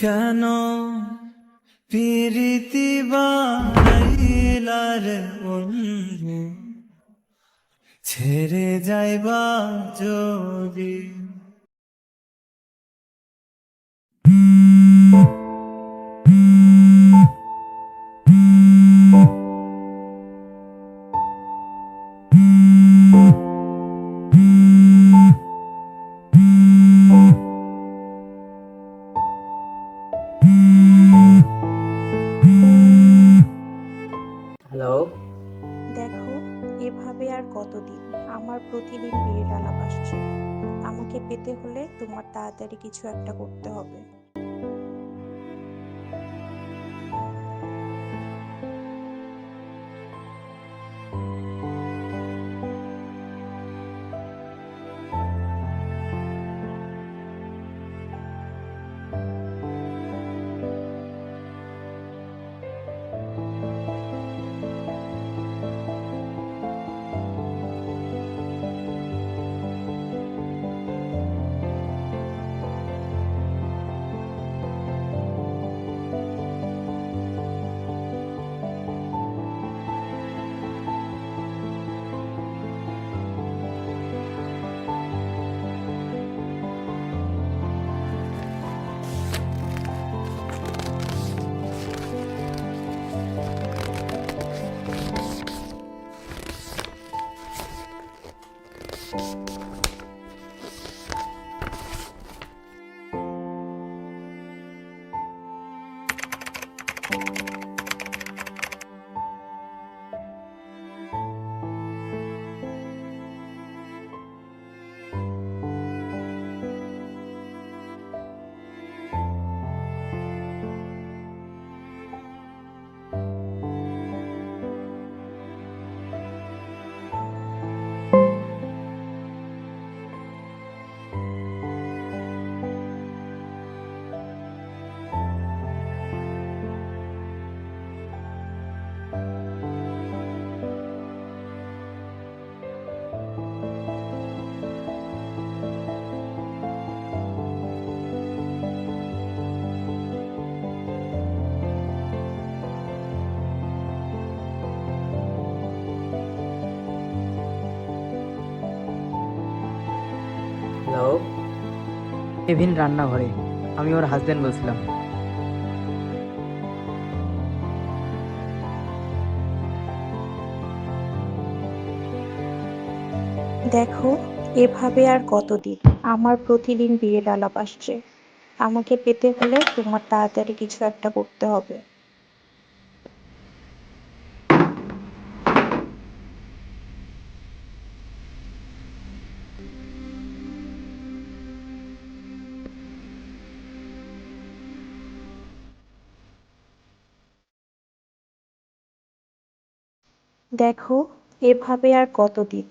কেন পিরিতি বাইলার ছেড়ে যাইবা যদি হ্যালো। দেখো, এভাবে আর কতদিন আমার প্রতিদিন বিয়ের আলাপ আসছে আমাকে পেতে হলে তোমার তাড়াতাড়ি কিছু একটা করতে হবে। Thank you. হ্যালো। এভিন রান্নাঘরে আমি ওর হাজবেন্ড বলছিলাম। দেখো এভাবে আর কতদিন? আমার প্রতিদিন বিয়ের আলাপ আসছে। আমাকে পেতে হলে তোমার তাড়াতাড়ি কিছু একটা করতে হবে। দেখো এভাবে আর কতদিন?